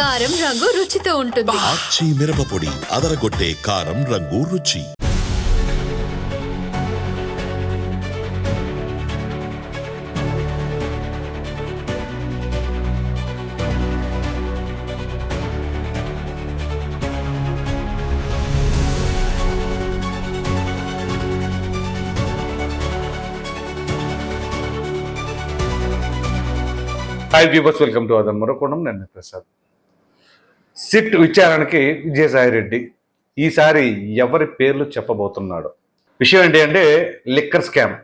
కారం రంగు రుచితో ఉంటుంది. ఆచి మిరపపొడి అదరగొట్టే కారం రంగు రుచి. హాయ్ వ్యూవర్స్ వెల్కమ్ టు అదన్ మరొకోణం నేను ప్రసాద్ సిట్ విచారణకి విజయసాయి రెడ్డి ఈసారి ఎవరి పేర్లు చెప్పబోతున్నాడు? విషయం ఏంటి అంటే లిక్కర్ స్కామ్.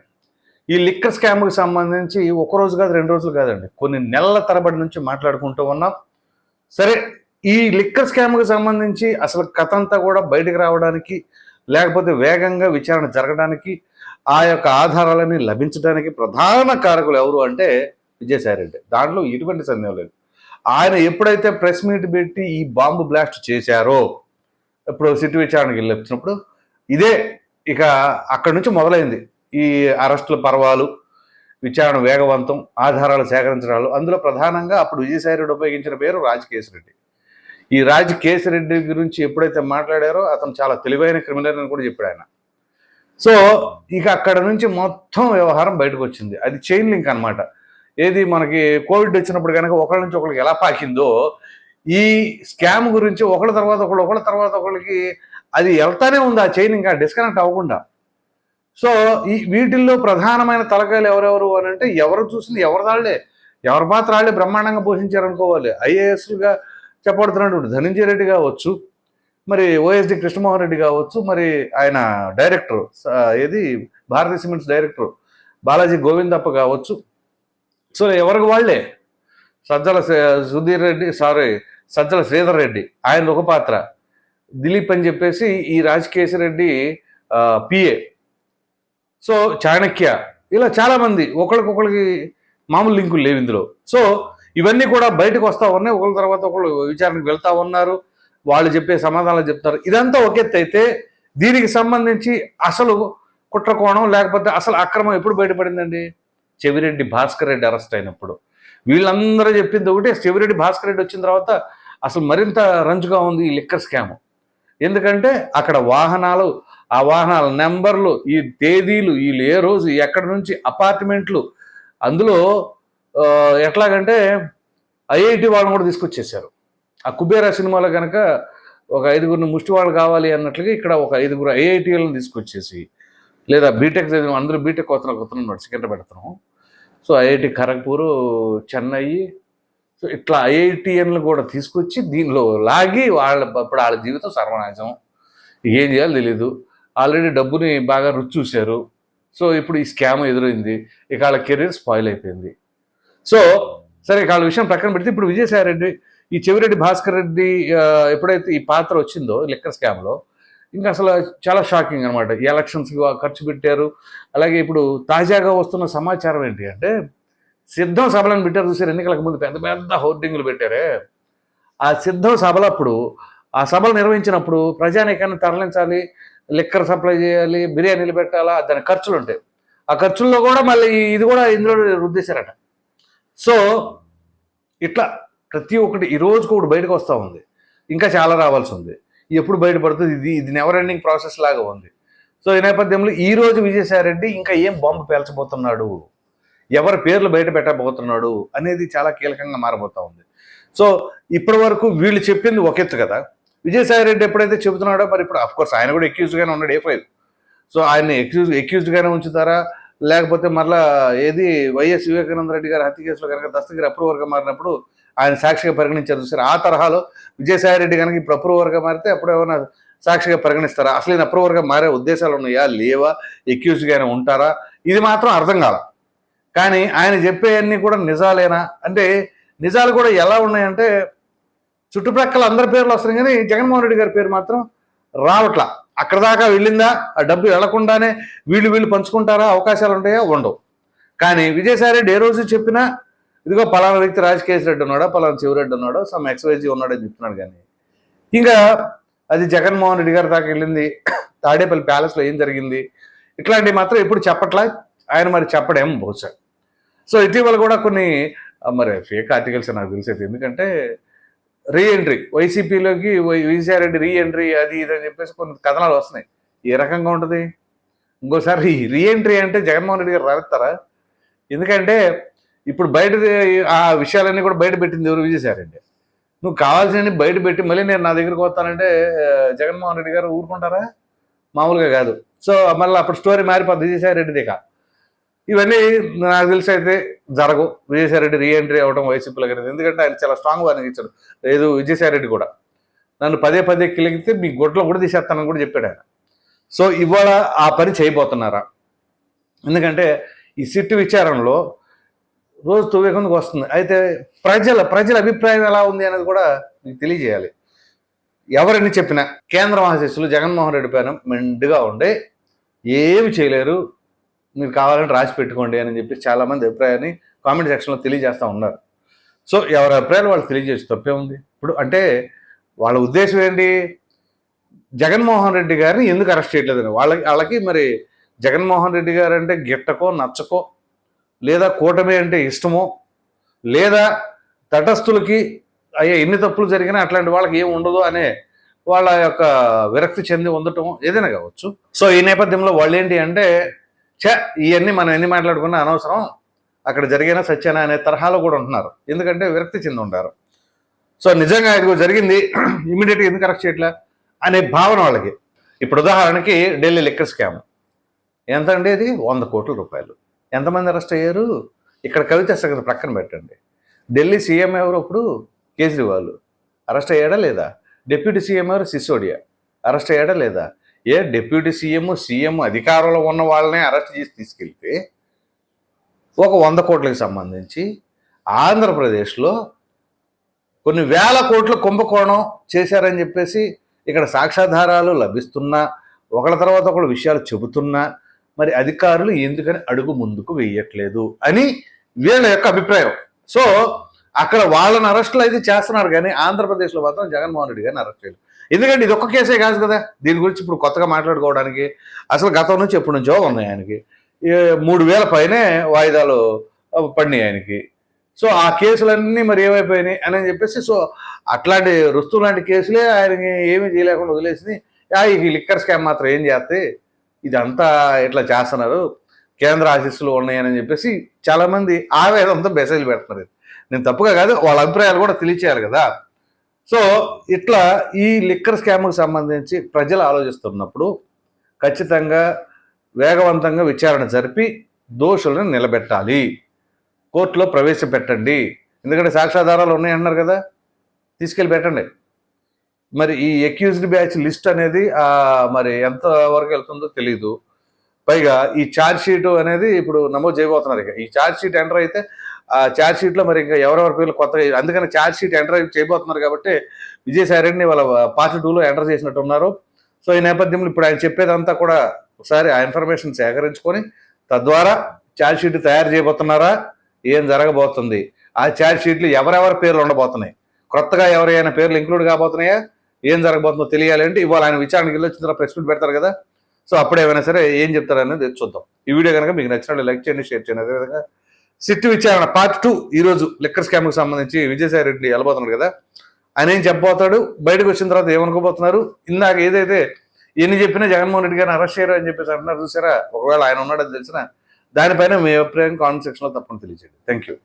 ఈ లిక్కర్ స్కామ్కి సంబంధించి ఒక రోజు కాదు రెండు రోజులు కాదండి. కొన్ని నెలల తరబడి నుంచి మాట్లాడుకుంటూ ఉన్నాం. సరే ఈ లిక్కర్ స్కామ్కి సంబంధించి అసలు కథ అంతా కూడా బయటకు రావడానికి లేకపోతే వేగంగా విచారణ జరగడానికి ఆ యొక్క ఆధారాలని లభించడానికి ప్రధాన కారకులు ఎవరు అంటే విజయసాయి రెడ్డి దాంట్లో ఎటువంటి సందేహం లేదు. ఆయన ఎప్పుడైతే ప్రెస్ మీట్ పెట్టి ఈ బాంబు బ్లాస్ట్ చేశారో ఇప్పుడు సిటీ విచారణకి వెళ్ళి వచ్చినప్పుడు ఇదే ఇక అక్కడి నుంచి మొదలైంది. ఈ అరెస్టుల పర్వాలు విచారణ వేగవంతం ఆధారాలు సేకరించడాలు అందులో ప్రధానంగా అప్పుడు విజయసాయి రెడ్డి ఉపయోగించిన పేరు రెడ్డి ఈ రాజ్ గురించి ఎప్పుడైతే మాట్లాడారో అతను చాలా తెలివైన క్రిమినల్ అని కూడా చెప్పాడు ఆయన. సో ఇక అక్కడ నుంచి మొత్తం వ్యవహారం బయటకు వచ్చింది. అది చైన్ లింక్ అన్నమాట. ఏది మనకి కోవిడ్ వచ్చినప్పుడు కనుక ఒకళ్ళ నుంచి ఒకరికి ఎలా పాకిందో ఈ స్కామ్ గురించి ఒకళ్ళ తర్వాత ఒకళ్ళు ఒకళ్ళ తర్వాత ఒకళ్ళకి అది వెళ్తానే ఉంది. ఆ చైన్ ఇంకా డిస్కనెక్ట్ అవ్వకుండా. సో ఈ వీటిల్లో ప్రధానమైన తలకాయలు ఎవరెవరు అని అంటే ఎవరు చూసింది ఎవరి దాళ్ళే ఎవరి పాత్ర వాళ్ళే బ్రహ్మాండంగా పోషించారనుకోవాలి. ఐఏఎస్గా ఐఏఎస్లుగా చెప్పబడుతున్నటువంటి ధనంజయ రెడ్డి కావచ్చు మరి ఓఎస్డి కృష్ణమోహన్ రెడ్డి కావచ్చు మరి ఆయన డైరెక్టర్ ఏది? భారతీయ సిమెంట్స్ డైరెక్టర్ బాలాజీ గోవిందప్ప కావచ్చు. సో ఎవరికి వాళ్ళే? సజ్జల సుధీర్ రెడ్డి సారీ సజ్జల శ్రీధర్ రెడ్డి ఆయన ఒక పాత్ర. దిలీప్ అని చెప్పేసి ఈ రాజకేశ్ రెడ్డి పిఏ సో చాణక్య ఇలా చాలామంది ఒకరికొకరికి మామూలు లింకులు లేవు ఇందులో. సో ఇవన్నీ కూడా బయటకు వస్తూ ఉన్నాయి ఒకరి తర్వాత ఒకళ్ళు విచారణకు వెళ్తా ఉన్నారు వాళ్ళు చెప్పే సమాధానాలు చెప్తారు ఇదంతా ఒక ఎత్తు అయితే దీనికి సంబంధించి అసలు కుట్రకోణం లేకపోతే అసలు అక్రమం ఎప్పుడు బయటపడిందండి? చెవిరెడ్డి భాస్కర్ రెడ్డి అరెస్ట్ అయినప్పుడు. వీళ్ళందరూ చెప్పింది ఒకటే చెవిరెడ్డి భాస్కర్ రెడ్డి వచ్చిన తర్వాత అసలు మరింత రంజుగా ఉంది ఈ లిక్కర్ స్కామ్. ఎందుకంటే అక్కడ వాహనాలు ఆ వాహనాల నెంబర్లు ఈ తేదీలు వీళ్ళు ఏ రోజు ఎక్కడి నుంచి అపార్ట్మెంట్లు అందులో ఎట్లాగంటే ఐఐటి వాళ్ళని కూడా తీసుకొచ్చేసారు ఆ కుబేరా సినిమాలో కనుక ఒక ఐదుగురిని ముష్టి వాళ్ళు కావాలి అన్నట్లుగా ఇక్కడ ఒక ఐదుగురు ఐఐటీలను తీసుకొచ్చేసి లేదా బీటెక్ చదివిన అందరూ బీటెక్ కొత్త కొత్త సెకండ్ పెడతాం so IIT Kharagpur Chennai so ఇట్లా ఐఐటిఎన్లు కూడా తీసుకొచ్చి దీనిలో లాగి వాళ్ళ ఇప్పుడు వాళ్ళ జీవితం సర్వనాశం ఏం చేయాలో తెలీదు. ఆల్రెడీ డబ్బుని బాగా రుచి చూశారు. సో ఇప్పుడు ఈ స్కామ్ ఎదురైంది. ఇక వాళ్ళ కెరీర్ స్పాయిల్ అయిపోయింది. సో సరే ఇక వాళ్ళ విషయం పక్కన పెడితే ఇప్పుడు విజయసాయి రెడ్డి ఈ చెవిరెడ్డి భాస్కర్ రెడ్డి ఎప్పుడైతే ఈ పాత్ర వచ్చిందో లిక్కర్ స్కామ్లో ఇంకా అసలు చాలా షాకింగ్ అనమాట ఈ ఎలక్షన్స్కి ఖర్చు పెట్టారు. అలాగే ఇప్పుడు తాజాగా వస్తున్న సమాచారం ఏంటి అంటే సిద్ధం సభలను పెట్టారు చూసారు ఎన్నికలకు ముందు పెద్ద పెద్ద హోర్డింగ్లు పెట్టారే. ఆ సిద్ధం సభలప్పుడు ఆ సభలు నిర్వహించినప్పుడు ప్రజానీకాన్ని తరలించాలి లిక్కర్ సప్లై చేయాలి బిర్యానీలు పెట్టాలా దాని ఖర్చులు ఉంటాయి. ఆ ఖర్చుల్లో కూడా మళ్ళీ ఇది కూడా ఇందులో రుద్దేశారట. సో ఇట్లా ప్రతి ఒక్కటి ఈ రోజుకు ఒకటి బయటకు వస్తూ ఉంది. ఇంకా చాలా రావాల్సి ఉంది. ఎప్పుడు బయటపడుతుంది? ఇది ఇది నెవర్ ఎండింగ్ ప్రాసెస్ లాగా ఉంది. సో ఈ నేపథ్యంలో ఈ రోజు విజయసాయిరెడ్డి ఇంకా ఏం బాంబు పేల్చబోతున్నాడు? ఎవరి పేర్లు బయట పెట్టబోతున్నాడు? అనేది చాలా కీలకంగా మారబోతా ఉంది. సో ఇప్పటి వరకు వీళ్ళు చెప్పింది ఒక ఎత్తు కదా. విజయసాయి రెడ్డి ఎప్పుడైతే చెబుతున్నాడో మరి ఇప్పుడు అఫ్కోర్స్ ఆయన కూడా ఎక్యూజ్గానే ఉన్నాడు ఏ ఫైవ్ సో ఆయన ఎక్యూజ్ ఎక్యూజ్డ్గానే ఉంచుతారా? లేకపోతే మరలా ఏది వైఎస్ వివేకానంద రెడ్డి గారి హత్య కేసులో కనుక దస్తగిరి అప్రూవర్గా మారినప్పుడు ఆయన సాక్షిగా పరిగణించారు చూసారు? ఆ తరహాలో విజయసాయి రెడ్డి కనుక ఇప్పుడు అప్రూవర్గా మారితే అప్పుడు ఏమైనా సాక్షిగా పరిగణిస్తారా? అసలు ఈయన అప్రూవర్గా మారే ఉద్దేశాలు ఉన్నాయా? లేవా? ఎక్యూజ్గానే ఉంటారా? ఇది మాత్రం అర్థం కాల. కానీ ఆయన చెప్పేవన్నీ కూడా నిజాలేనా? అంటే నిజాలు కూడా ఎలా ఉన్నాయంటే చుట్టుప్రక్కల అందరి పేర్లు వస్తున్నాయి కానీ జగన్మోహన్ రెడ్డి గారి పేరు మాత్రం రావట్లా. అక్కడ దాకా వెళ్ళిందా? ఆ డబ్బు వెళ్ళకుండానే వీళ్ళు వీళ్ళు పంచుకుంటారా? అవకాశాలు ఉంటాయా? ఉండవు. కానీ విజయసాయి రెడ్డి ఏ రోజు చెప్పినా ఇదిగో పలానా వ్యక్తి రాజకేష్ రెడ్డి ఉన్నాడా పలానా శివరెడ్డి ఉన్నాడో సమ్ ఎక్స్వైజీ ఉన్నాడని చెప్తున్నాడు కానీ. ఇంకా అది జగన్మోహన్ రెడ్డి గారి దాకా వెళ్ళింది. తాడేపల్లి ప్యాలెస్లో ఏం జరిగింది? ఇట్లాంటివి మాత్రం ఎప్పుడు చెప్పట్లా? ఆయన మరి చెప్పడేం బహుశా. సో ఇటీవల కూడా కొన్ని మరి ఫేక్ ఆర్టికల్స్ నాకు తెలిసేది. ఎందుకంటే రీ ఎంట్రీ వైసీపీలోకి విజయసాయిరెడ్డి రీ ఎంట్రీ అది ఇది అని చెప్పేసి కొన్ని కథనాలు వస్తున్నాయి. ఏ రకంగా ఉంటుంది? ఇంకోసారి రీ ఎంట్రీ అంటే జగన్మోహన్ రెడ్డి గారు రాస్తారా? ఎందుకంటే ఇప్పుడు బయట ఆ విషయాలన్నీ కూడా బయట పెట్టింది ఎవరు? విజయసాయిరెడ్డి. నువ్వు కావాల్సినవి బయట పెట్టి మళ్ళీ నేను నా దగ్గరికి వస్తానంటే జగన్మోహన్ రెడ్డి గారు ఊరుకుంటారా? మామూలుగా కాదు. సో మళ్ళీ అప్పుడు స్టోరీ మారిపోద్ది. విజయసాయిరెడ్డి దిగ ఇవన్నీ నాకు తెలిసి అయితే జరగవు. విజయసాయిరెడ్డి రీఎంట్రీ అవ్వడం వైసీపీలో కానీ ఎందుకంటే ఆయన చాలా స్ట్రాంగ్ వార్నింగ్ ఇచ్చాడు. లేదు విజయసాయిరెడ్డి కూడా. నన్ను పదే పదే కిలిగితే మీ గొడ్లో కూడా తీసేస్తానని కూడా చెప్పాడు ఆయన. సో ఇవాళ ఆ పని చేయబోతున్నారా? ఎందుకంటే ఈ సిట్టు విచారణలో రోజు తువ్వేకొందుకు వస్తుంది. అయితే ప్రజల ప్రజల అభిప్రాయం ఎలా ఉంది అనేది కూడా మీకు తెలియజేయాలి. ఎవరని చెప్పినా కేంద్ర మహాశిస్సులు జగన్మోహన్ రెడ్డి పైన మెండుగా ఉండే ఏమి చేయలేరు. మీరు కావాలంటే రాసి పెట్టుకోండి అని చెప్పి చాలామంది అభిప్రాయాన్ని కామెంట్ సెక్షన్లో తెలియజేస్తూ ఉన్నారు. సో ఎవరి అభిప్రాయాలు వాళ్ళు తెలియజేసి తప్పే ఉంది. ఇప్పుడు అంటే వాళ్ళ ఉద్దేశం ఏంటి? జగన్మోహన్ రెడ్డి గారిని ఎందుకు అరెస్ట్ చేయట్లేదని? వాళ్ళకి వాళ్ళకి మరి జగన్మోహన్ రెడ్డి గారు అంటే గిట్టకో నచ్చకో లేదా కూటమి అంటే ఇష్టమో లేదా తటస్థులకి అయ్యే ఎన్ని తప్పులు జరిగినా అట్లాంటి వాళ్ళకి ఏం ఉండదు అనే వాళ్ళ యొక్క విరక్తి చెంది ఉండటం ఏదైనా కావచ్చు. సో ఈ నేపథ్యంలో వాళ్ళు ఏంటి అంటే చ ఇవన్నీ మనం ఎన్ని మాట్లాడుకున్నా అనవసరం. అక్కడ జరిగిన సత్యన అనే తరహాలో కూడా ఉంటున్నారు. ఎందుకంటే విరక్తి చెంది ఉంటారు. సో నిజంగా ఇది జరిగింది. ఇమీడియట్గా ఎందుకు కరెక్ట్ చేయట్లే? అనే భావన వాళ్ళకి. ఇప్పుడు ఉదాహరణకి ఢిల్లీ లిక్కర్ స్కామ్ ఎంత అండి ఇది వంద కోట్ల రూపాయలు. ఎంతమంది అరెస్ట్ అయ్యారు? ఇక్కడ కవిత సంగతి ప్రక్కన పెట్టండి. ఢిల్లీ సీఎం ఎవరు అప్పుడు కేజ్రీవాల్. అరెస్ట్ అయ్యాడా లేదా? డిప్యూటీ సీఎం ఎవరు? సిసోడియా. అరెస్ట్ అయ్యాడా లేదా? ఏ డిప్యూటీ సీఎం సీఎం అధికారంలో ఉన్న వాళ్ళనే అరెస్ట్ చేసి తీసుకెళ్తే ఒక వంద కోట్లకు సంబంధించి ఆంధ్రప్రదేశ్లో కొన్ని వేల కోట్లు కుంభకోణం చేశారని చెప్పేసి ఇక్కడ సాక్ష్యాధారాలు లభిస్తున్నా ఒకళ్ళ తర్వాత ఒకళ్ళు విషయాలు చెబుతున్నా మరి అధికారులు ఎందుకని అడుగు ముందుకు వేయట్లేదు అని వీళ్ళ యొక్క అభిప్రాయం. సో అక్కడ వాళ్ళని అరెస్టులు అయితే చేస్తున్నారు కానీ ఆంధ్రప్రదేశ్లో మాత్రం జగన్మోహన్ రెడ్డి గారిని అరెస్ట్ చేయలేదు. ఎందుకంటే ఇది ఒక్క కేసే కాదు కదా. దీని గురించి ఇప్పుడు కొత్తగా మాట్లాడుకోవడానికి అసలు గతం నుంచి ఎప్పటి నుంచో ఉన్నాయి ఆయనకి. మూడు వేల పైనే వాయిదాలు పడినాయి ఆయనకి. సో ఆ కేసులన్నీ మరి ఏమైపోయినాయి అని చెప్పేసి సో అట్లాంటి రుస్తు లాంటి కేసులే ఆయనకి ఏమీ చేయలేకుండా వదిలేసి ఈ లిక్కర్ స్కామ్ మాత్రం ఏం చేస్తే ఇదంతా ఇట్లా చేస్తున్నారు? కేంద్ర ఆశీస్సులు ఉన్నాయని చెప్పేసి చాలామంది ఆవేదంతో మెసేజ్ పెడుతున్నారు. నేను తప్పుగా కాదు వాళ్ళ అభిప్రాయాలు కూడా తెలియచేయాలి కదా. సో ఇట్లా ఈ లిక్కర్ స్కామ్కి సంబంధించి ప్రజలు ఆలోచిస్తున్నప్పుడు ఖచ్చితంగా వేగవంతంగా విచారణ జరిపి దోషులను నిలబెట్టాలి. కోర్టులో ప్రవేశపెట్టండి. ఎందుకంటే సాక్ష్యాధారాలు ఉన్నాయన్నారు కదా. తీసుకెళ్ళి పెట్టండి. మరి ఈ ఎక్యూజ్డ్ బ్యాచ్ లిస్ట్ అనేది మరి ఎంత వరకు వెళ్తుందో తెలియదు పైగా ఈ ఛార్జ్ షీట్ అనేది ఇప్పుడు నమోదు చేయబోతున్నారు ఇక. ఈ ఛార్జ్ షీట్ ఎంటర్ అయితే ఛార్జ్ షీట్లో మరి ఇంకా ఎవరెవరి పేర్లు కొత్తగా అందుకని ఛార్జ్ షీట్ ఎంటర్ చేయబోతున్నారు కాబట్టి విజయసాయిరెడ్డిని వాళ్ళ పార్ట్ టూలో ఎంటర్ చేసినట్టు ఉన్నారు. సో ఈ నేపథ్యంలో ఇప్పుడు ఆయన చెప్పేదంతా కూడా ఒకసారి ఆ ఇన్ఫర్మేషన్ సేకరించుకొని తద్వారా ఛార్జ్ షీట్ తయారు చేయబోతున్నారా? ఏం జరగబోతుంది? ఆ ఛార్జ్ షీట్లు ఎవరెవరి పేర్లు ఉండబోతున్నాయి? కొత్తగా ఎవరైనా పేర్లు ఇంక్లూడ్ కాబోతున్నాయా? ఏం జరగబోతుందో తెలియాలి అంటే ఇవాళ ఆయన విచారణకి వెళ్ళి వచ్చిన ప్రెస్ మీట్ పెడతారు కదా. సో అప్పుడు ఏమైనా సరే ఏం చెప్తారనేది చూద్దాం. ఈ వీడియో కనుక మీకు నచ్చినట్లు లైక్ చేయండి షేర్ చేయండి. అదేవిధంగా సిట్ విచారణ పార్ట్ టూ ఈ రోజు లిక్కర్ స్కామ్కి సంబంధించి విజయసాయి రెడ్డి వెళ్ళబోతున్నాడు కదా. ఆయన ఏం చెప్పబోతాడు? బయటకు వచ్చిన తర్వాత ఏమనుకోబోతున్నారు? ఇందాక ఏదైతే ఎన్ని చెప్పినా జగన్మోహన్ రెడ్డి గారిని అరెస్ట్ చేయరు అని చెప్పేసి అంటున్నారు చూసారా? ఒకవేళ ఆయన ఉన్నాడని తెలిసిన దానిపైన మీ అభిప్రాయం కామెంట్ సెక్షన్లో తప్పని తెలియజేయండి. Thank you